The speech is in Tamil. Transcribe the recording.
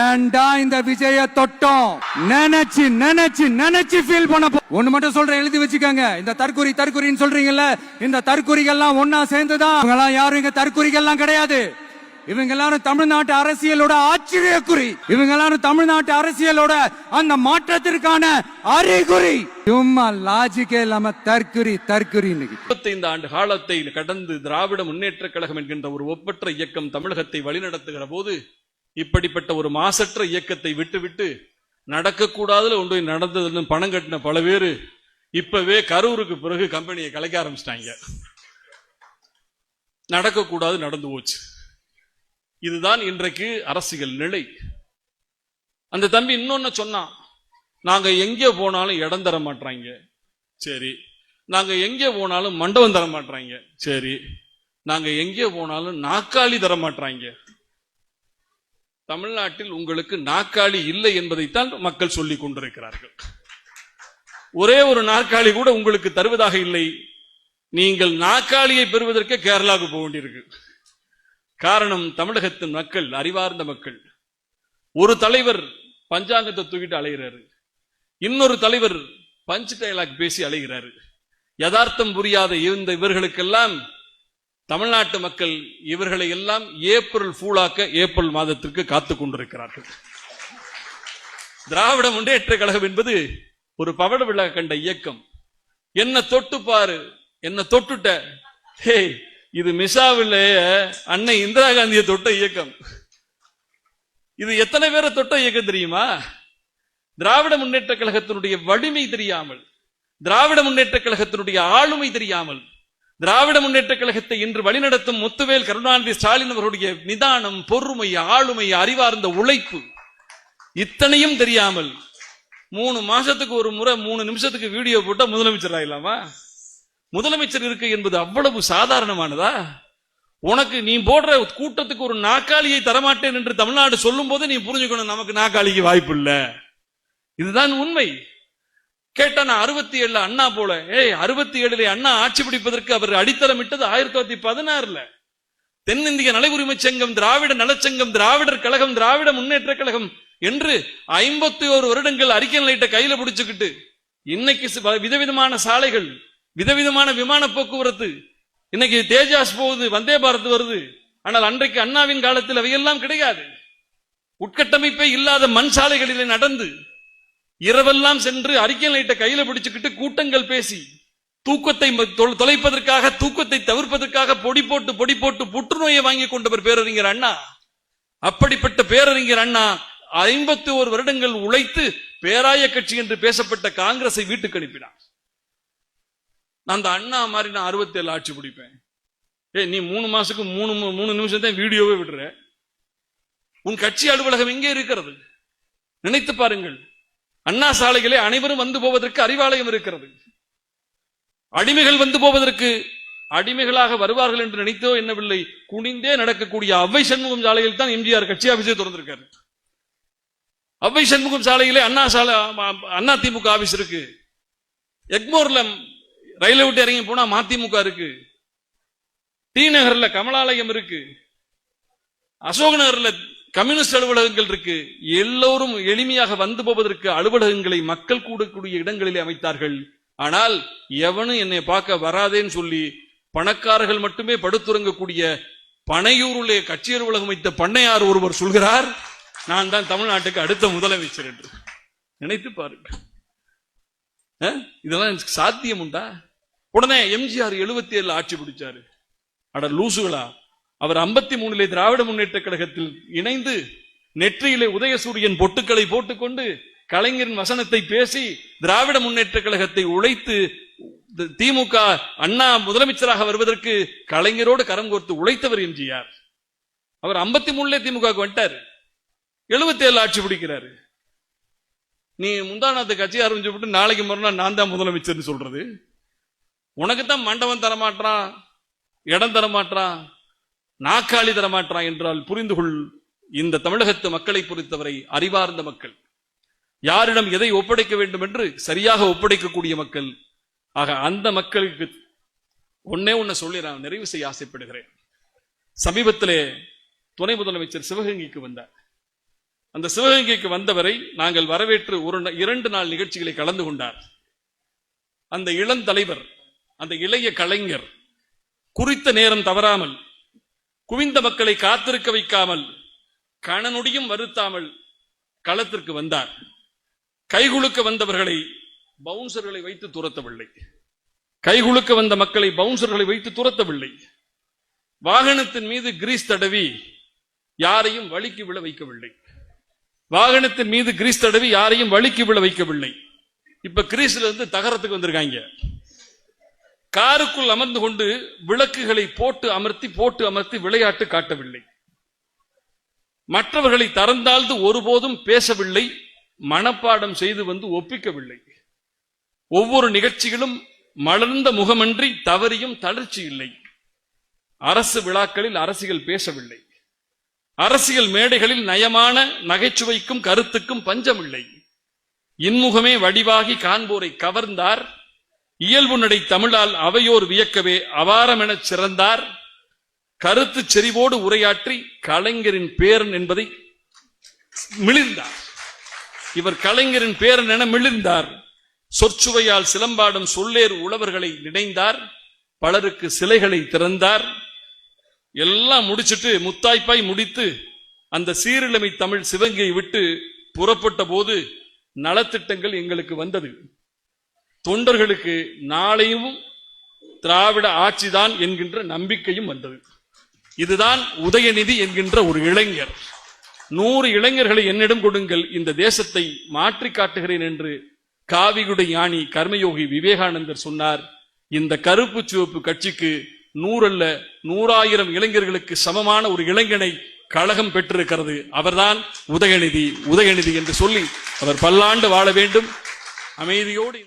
ஏன்டா இந்த விஜய தொட்டம்? நினைச்சு நினைச்சு நினைச்சு ஃபீல் பண்ண ஒண்ணு மட்டும் சொல்றேன் எழுதி வச்சுக்கோங்க. இந்த தற்குறி தற்குறின்னு சொல்றீங்கல்ல இந்த தற்குறிகள்லாம் ஒன்னா சேர்ந்துதான். இவங்கெல்லாம் யாரும் இங்க தற்குறிகள்லாம் கிடையாது. இவங்க எல்லாரும் தமிழ்நாட்டு அரசியலோட ஆச்சரியக்குறி. இவங்க எல்லாரும் தமிழ்நாட்டு அரசியலோட அந்த மாற்றத்திற்கான அறிகுறி. சும்மா லாஜிக்கே இல்லாம தற்குறி தற்குறி இருபத்தைந்து ஆண்டு காலத்தை கடந்து திராவிட முன்னேற்ற கழகம் என்கின்ற ஒரு ஒப்பற்ற இயக்கம் தமிழகத்தை வழிநடத்துகிற போது இப்படிப்பட்ட ஒரு மாசற்ற இயக்கத்தை விட்டுவிட்டு நடக்கக்கூடாதுல ஒன்று போய் நடந்ததுன்னு பணம் கட்டின பல பேர் இப்பவே கரூருக்கு பிறகு கம்பெனியை கலைக்க ஆரம்பிச்சிட்டாங்க. நடக்கக்கூடாது நடந்து போச்சு. இதுதான் இன்றைக்கு அரசியல் நிலை. அந்த தம்பி இன்னொன்னு சொன்னான் நாங்க எங்கே போனாலும் இடம் தர மாட்டாங்க சரி. நாங்க எங்கே போனாலும் மண்டபம் தர மாட்டாங்க சரி. நாங்க எங்கே போனாலும் நாக்காளி தர மாட்டாங்க தமிழ்நாட்டில் உங்களுக்கு நாற்காலி இல்லை என்பதைத்தான் மக்கள் சொல்லிக் கொண்டிருக்கிறார்கள். ஒரே ஒரு நாற்காலி கூட உங்களுக்கு தருவதாக இல்லை. நீங்கள் நாற்காலியை பெறுவதற்கு கேரளாவுக்கு போக வேண்டியிருக்கு. காரணம் தமிழகத்தின் மக்கள் அறிவார்ந்த மக்கள். ஒரு தலைவர் பஞ்சாங்கத்தை தூக்கிட்டு அலைகிறாரு இன்னொரு தலைவர் பஞ்ச் டயலாக் பேசி அலைகிறாரு. யதார்த்தம் புரியாத இந்த இவர்களுக்கெல்லாம் தமிழ்நாட்டு மக்கள் இவர்களை எல்லாம் ஏப்ரல் ஃபூலாக்க ஏப்ரல் மாதத்திற்கு காத்து கொண்டிருக்கிறார்கள். திராவிட முன்னேற்ற கழகம் என்பது ஒரு பவட விழா கண்ட இயக்கம். என்ன தொட்டு பாரு என்ன தொட்டுட்ட? ஹே இது மிசாவில் அன்னை இந்திரா காந்தியை தொட்ட இயக்கம். இது எத்தனை பேரை தொட்ட இயக்கம் தெரியுமா? திராவிட முன்னேற்ற கழகத்தினுடைய வலிமை தெரியாமல் திராவிட முன்னேற்ற கழகத்தினுடைய ஆளுமை தெரியாமல் திராவிட முன்னேற்ற கழகத்தை இன்று வழிநடத்தும் முத்துவேல் கருணாநிதி ஸ்டாலின் அவருடைய நிதானம் பொறுமை ஆளுமை அறிவார்ந்த உழைப்பு இத்தனையும் தெரியாமல் மூணு மாசத்துக்கு ஒரு முறை மூணு நிமிஷத்துக்கு வீடியோ போட்டா முதலமைச்சர் ஆகலாமா முதலமைச்சர் இருக்கு என்பது அவ்வளவு சாதாரணமானதா? உனக்கு நீ போடுற கூட்டத்துக்கு ஒரு நாக்காளியை தரமாட்டேன் என்று தமிழ்நாடு சொல்லும் போது நீ புரிஞ்சுக்கணும் நமக்கு நாக்காளிக்கு வாய்ப்பு இல்லை. இதுதான் உண்மை. கேட்டா நான் அறுபத்தி ஏழுல அண்ணா போல. ஏய் அறுபத்தி ஏழுல அண்ணா ஆட்சி பிடிப்பதற்கு அவர் அடித்தளமிட்டது ஆயிரத்தி தொள்ளாயிரத்தி பதினாறுல. தென்னிந்திய நல உரிமை சங்கம் திராவிட நலச்சங்கம் திராவிடர் கழகம் திராவிட முன்னேற்ற கழகம் என்று ஐம்பத்தி ஒரு வருடங்கள் அறிக்கை நிலையிட்ட கையில பிடிச்சுக்கிட்டு இன்னைக்கு விதவிதமான சாலைகள் விதவிதமான விமான போக்குவரத்து இன்னைக்கு தேஜாஸ் போகுது வந்தே பாரத் வருது. ஆனால் அன்றைக்கு அண்ணாவின் காலத்தில் அவையெல்லாம் கிடையாது. உட்கட்டமைப்பே இல்லாத மண் சாலைகளிலே நடந்து இரவெல்லாம் சென்று அறிக்கை லைட்ட கையில பிடிச்சுக்கிட்டு கூட்டங்கள் பேசி தூக்கத்தை தொலைப்பதற்காக தூக்கத்தை தவிர்ப்பதற்காக பொடி போட்டு பொடி போட்டு புற்றுநோயை வாங்கி கொண்டவர் பேரறிஞர் அண்ணா. அப்படிப்பட்ட பேரறிஞர் அண்ணா ஐம்பத்தி ஒரு வருடங்கள் உழைத்து பேராய கட்சி என்று பேசப்பட்ட காங்கிரஸை வீட்டுக்கு அனுப்பினார். நான் அந்த அண்ணா மாதிரி நான் அறுபத்தி ஏழு ஆட்சி பிடிப்பேன். ஏய் நீ மூணு மாசத்துக்கு மூணு மு- மூணு நிமிஷம் தான் வீடியோவே விடுற உன் கட்சி அலுவலகம் எங்கே இருக்கிறது? நினைத்து பாருங்கள். அண்ணா சாலைகளே அனைவரும் வந்து போவதற்கு அறிவாலயம் இருக்கிறது. அடிமைகள் வந்து போவதற்கு அடிமைகளாக வருவார்கள் என்று நினைத்தோ என்னவில்லை. குனிந்தே நடக்கக்கூடிய அவ்வை சண்முகம் சாலையில் தான் எம்ஜிஆர் கட்சி ஆபீஸை திறந்திருக்காரு. அவ்வை சண்முகம் சாலையிலே அண்ணா சாலை அண்ணா திமுக ஆபீஸ் இருக்கு. எக்மோர்ல ரயிலை விட்டு இறங்கி போனா மதிமுக இருக்கு. டி நகர்ல கமலாலயம் இருக்கு. அசோக் நகர்ல கம்யூனிஸ்ட் அலுவலகங்கள் இருக்கு. எல்லோரும் எளிமையாக வந்து போவதற்கு அலுவலகங்களை மக்கள் கூடக்கூடிய இடங்களிலே அமைத்தார்கள். ஆனால் எவனும் என்னை பார்க்க வராதேன்னு சொல்லி பணக்காரர்கள் மட்டுமே படுத்துறங்கக்கூடிய பனையூருடைய கட்சி அலுவலகம் வைத்த பண்ணையார் ஒருவர் சொல்கிறார் நான் தான் தமிழ்நாட்டுக்கு அடுத்த முதலமைச்சர் என்று. நினைத்து பாருங்கள் இதெல்லாம் சாத்தியம் உண்டா உடனே எம்ஜிஆர் எழுபத்தி ஏழுல ஆட்சி பிடிச்சாரு. அட லூசுகளா? அவர் ஐம்பத்தி மூணிலே திராவிட முன்னேற்ற கழகத்தில் இணைந்து நெற்றியிலே உதயசூரியன் பொட்டுக்களை போட்டுக்கொண்டு கலைஞரின் வசனத்தை பேசி திராவிட முன்னேற்ற கழகத்தை உழைத்து திமுக அண்ணா முதலமைச்சராக வருவதற்கு கலைஞரோடு கரம் கோர்த்து உழைத்தவர் எம்ஜிஆர். அவர் 53 மூணுல திமுக வந்துட்டார். வந்துட்டாரு 77 ஏழு ஆட்சி பிடிக்கிறாரு. நீ முந்தானத்து கட்சி ஆரம்பிச்சு விட்டு நாளைக்கு மறுநாள் நான் தான் முதலமைச்சர்னு சொல்றது. உனக்கு தான் மண்டபம் தரமாட்டான் இடம் தரமாட்டான் நாக்காளி தரமாட்டான் என்றால் புரிந்து கொள் இந்த தமிழகத்து மக்களை பொறுத்தவரை அறிவார்ந்த மக்கள். யாரிடம் எதை ஒப்படைக்க வேண்டும் என்று சரியாக ஒப்படைக்கக்கூடிய மக்கள். ஆக அந்த மக்களுக்கு ஒன்னே ஒன்னு சொல்லி நான் நிறைவு செய்ய ஆசைப்படுகிறேன். சமீபத்திலே துணை முதலமைச்சர் சிவகங்கைக்கு வந்தார். அந்த சிவகங்கைக்கு வந்தவரை நாங்கள் வரவேற்று ஒரு இரண்டு நாள் நிகழ்ச்சிகளை கலந்து கொண்டார். அந்த இளந்தலைவர் அந்த இளைய கலைஞர் குறித்த நேரம் தவறாமல் குவிந்த மக்களை காத்திருக்க வைக்காமல் கணனுடையும் வருத்தாமல் களத்திற்கு வந்தார். கைகுலுக்க வந்தவர்களை பவுன்சர்களை வைத்து துரத்தவில்லை. கைகுலுக்க வந்த மக்களை பவுன்சர்களை வைத்து துரத்தவில்லை. வாகனத்தின் மீது கிரீஸ் தடவி யாரையும் வழிக்கு விழ வைக்கவில்லை. வாகனத்தின் மீது கிரீஸ் தடவி யாரையும் வழிக்கு விழ வைக்கவில்லை. இப்ப கிரீஸ்ல இருந்து தகரத்துக்கு வந்திருக்காங்க. காருக்குள் அமர்ந்து கொண்டு விளக்குகளை போட்டு அமர்த்தி போட்டு அமர்த்தி விளையாட்டு காட்டவில்லை. மற்றவர்களை தரந்தாழ்ந்து ஒருபோதும் பேசவில்லை மனப்பாடம் செய்து வந்து ஒப்பிக்கவில்லை. ஒவ்வொரு நிகழ்ச்சிகளும் மலர்ந்த முகமன்றி தவறியும் தளர்ச்சி இல்லை. அரசு விழாக்களில் அரசியல் பேசவில்லை. அரசியல் மேடைகளில் நயமான நகைச்சுவைக்கும் கருத்துக்கும் பஞ்சமில்லை. இன்முகமே வடிவாகி காண்போரை கவர்ந்தார் இயல்பு நடை தமிழால் அவையோர் வியக்கவே அபாரமெனச் சிறந்தார். கருத்து செறிவோடு உரையாற்றி கலைஞரின் பேரன் என்பதை மிளிர்ந்தார். இவர் கலைஞரின் பேரன் என மிளிர்ந்தார். சொற்சுவையால் சிலம்பாடும் சொல்லேர் உழவர்களை நினைந்தார். பலருக்கு சிலைகளை திறந்தார். எல்லாம் முடிச்சிட்டு முத்தாய்ப்பாய் முடித்து அந்த சீரிழமை தமிழ் சிவங்கியை விட்டு புறப்பட்ட போது நலத்திட்டங்கள் எங்களுக்கு வந்தது. தொண்டர்களுக்கு நாளையும் திராவிட ஆட்சிதான் என்கின்ற நம்பிக்கையும் வந்தது. இதுதான் உதயநிதி என்கின்ற ஒரு இளைஞர். நூறு இளைஞர்களை என்னிடம் கொடுங்கள் இந்த தேசத்தை மாற்றி காட்டுகிறேன் என்று காவிகுட யானி கர்மயோகி விவேகானந்தர் சொன்னார். இந்த கருப்பு சிவப்பு கட்சிக்கு நூறல்ல நூறாயிரம் இளைஞர்களுக்கு சமமான ஒரு இளைஞனை கழகம் பெற்றிருக்கிறது. அவர்தான் உதயநிதி உதயநிதி என்று சொல்லி அவர் பல்லாண்டு வாழ வேண்டும். அமைதியோடு